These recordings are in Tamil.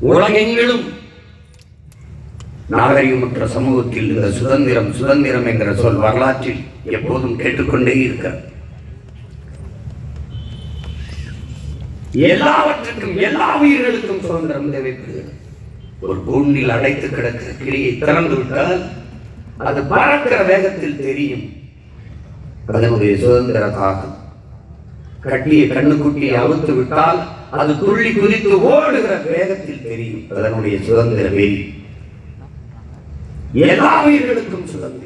உலகெங்கிலும் நாகரிகமற்ற சமூகத்தில் இந்த சுதந்திரம் சுதந்திரம் என்கிற சொல் வரலாற்றில் எப்போதும் கேட்டுக்கொண்டே இருக்கிறது. எல்லாவற்றுக்கும் எல்லா உயிர்களுக்கும் சுதந்திரம் தேவைப்படுகிறது. ஒரு கூண்டில் அடைத்து கிடக்கிற கிளியை திறந்து விட்டால் அது பறக்கிற வேகத்தில் தெரியும். அதனுடைய சுதந்திர தாகம் கட்டிய கண்ணுக்குட்டியை அவுத்து விட்டால் அது துள்ளி குதித்து ஓடுகிற வேகத்தில் தெரியும். அதனுடைய சுதந்திர வெறி. எல்லா உயிர்களுக்கும் சுதந்திரம்.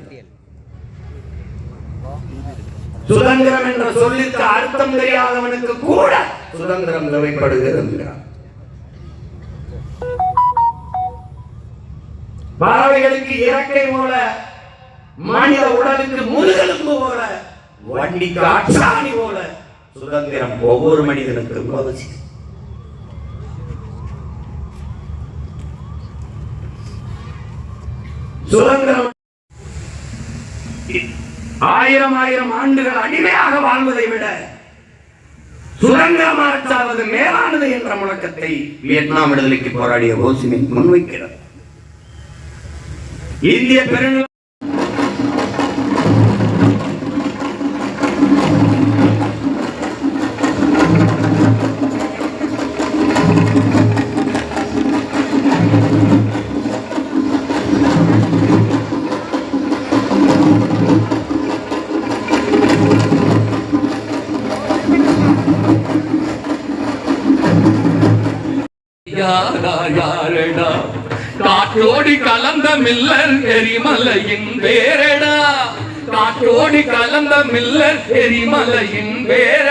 சுதந்திரம் என்ற சொல்லுக்கு அர்த்தம் தெரியாதவனுக்கு கூட சுதந்திரம் தேவைப்படுகிறது பறவைகளுக்கு இறக்கை போல மனித உடலுக்கு முதுகெலும்பு போல வண்டிக்கு அச்சாணி போல சுதந்திரம் ஒவ்வொரு மனிதனுக்கும் அவசியம் சுதந்திரம். ஆயிரம் ஆயிரம் ஆண்டுகள் அடிமையாக வாழ்வதை விட சுதந்திரமாற்றாவது மேலானது என்ற முழக்கத்தை வியட்நாம் விடுதலைக்கு போராடிய ஓசிமின் முன்வைக்கிறார் இந்திய பெருநில யாரா யாரடா காற்றோடி கலந்த மில்லர் எரிமலையின் வேரடா காற்றோடி கலந்த மில்லர் எரிமலையின் வேர